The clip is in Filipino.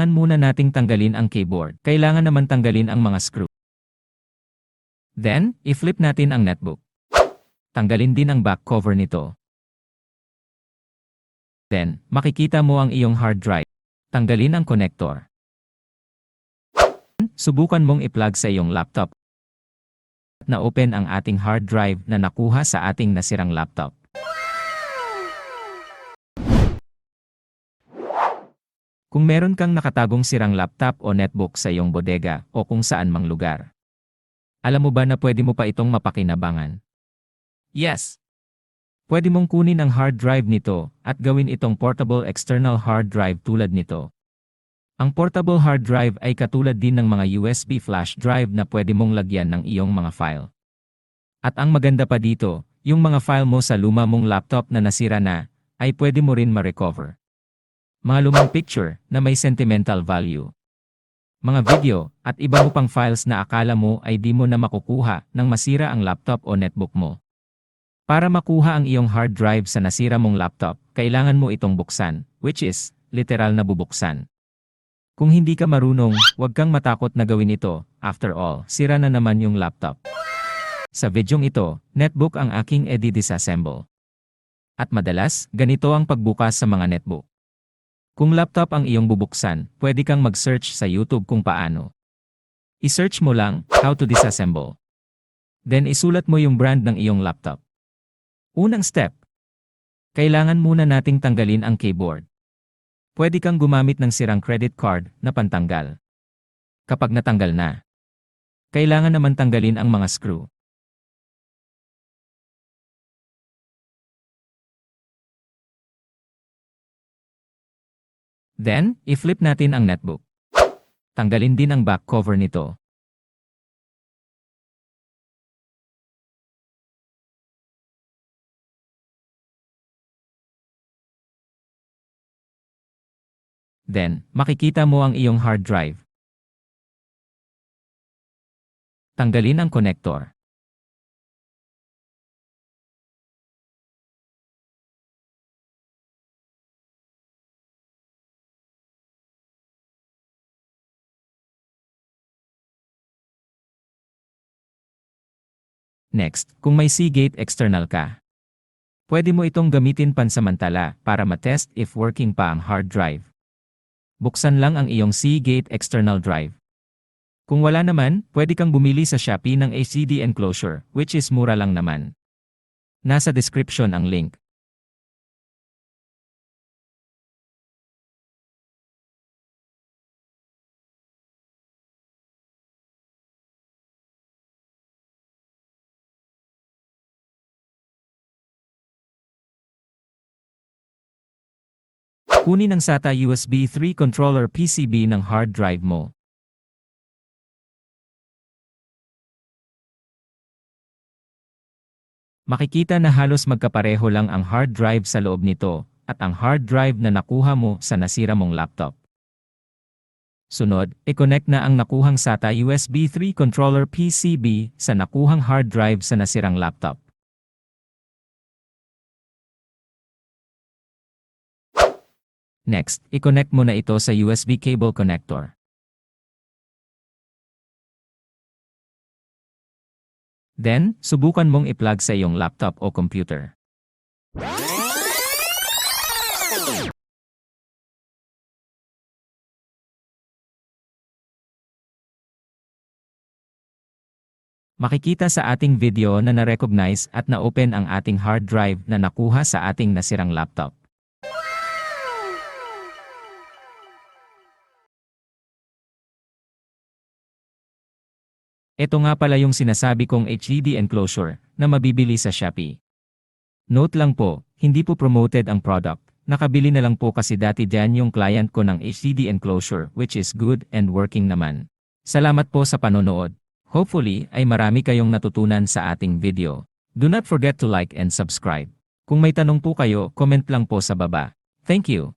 kailangan muna nating tanggalin ang keyboard. Kailangan naman tanggalin ang mga screw. Then, i-flip natin ang netbook. Tanggalin din ang back cover nito. Then, makikita mo ang iyong hard drive. Tanggalin ang connector. Subukan mong i-plug sa iyong laptop. Na-open ang ating hard drive na nakuha sa ating nasirang laptop. Kung meron kang nakatagong sirang laptop o netbook sa iyong bodega o kung saan mang lugar. Alam mo ba na pwede mo pa itong mapakinabangan? Yes! Pwede mong kunin ang hard drive nito at gawin itong portable external hard drive tulad nito. Ang portable hard drive ay katulad din ng mga USB flash drive na pwede mong lagyan ng iyong mga file. At ang maganda pa dito, yung mga file mo sa luma mong laptop na nasira na, ay pwede mo rin ma-recover. Mga lumang picture na may sentimental value. Mga video at iba mo pang files na akala mo ay di mo na makukuha nang masira ang laptop o netbook mo. Para makuha ang iyong hard drive sa nasira mong laptop, kailangan mo itong buksan, which is, literal na bubuksan. Kung hindi ka marunong, huwag kang matakot na gawin ito, after all, sira na naman yung laptop. Sa videong ito, netbook ang aking edi-disassemble. At madalas, ganito ang pagbukas sa mga netbook. Kung laptop ang iyong bubuksan, pwede kang mag-search sa YouTube kung paano. I-search mo lang, how to disassemble. Then isulat mo yung brand ng iyong laptop. Unang step. Kailangan muna nating tanggalin ang keyboard. Pwede kang gumamit ng sirang credit card na pantanggal. Kapag natanggal na, kailangan naman tanggalin ang mga screw. Then, i-flip natin ang netbook. Tanggalin din ang back cover nito. Then, makikita mo ang iyong hard drive. Tanggalin ang connector. Next, kung may Seagate external ka, pwede mo itong gamitin pansamantala para matest if working pa ang hard drive. Buksan lang ang iyong Seagate external drive. Kung wala naman, pwede kang bumili sa Shopee ng HDD enclosure, which is mura lang naman. Nasa description ang link. Kunin ang SATA USB 3 controller PCB ng hard drive mo. Makikita na halos magkapareho lang ang hard drive sa loob nito at ang hard drive na nakuha mo sa nasira mong laptop. Sunod, i-connect na ang nakuhang SATA USB 3 controller PCB sa nakuhang hard drive sa nasirang laptop. Next, i-connect mo na ito sa USB cable connector. Then, subukan mong i-plug sa iyong laptop o computer. Makikita sa ating video na na-recognize at na-open ang ating hard drive na nakuha sa ating nasirang laptop. Ito nga pala yung sinasabi kong HDD enclosure na mabibili sa Shopee. Note lang po, hindi po promoted ang product. Nakabili na lang po kasi dati dyan yung client ko ng HDD enclosure which is good and working naman. Salamat po sa panonood. Hopefully ay marami kayong natutunan sa ating video. Do not forget to like and subscribe. Kung may tanong po kayo, comment lang po sa baba. Thank you.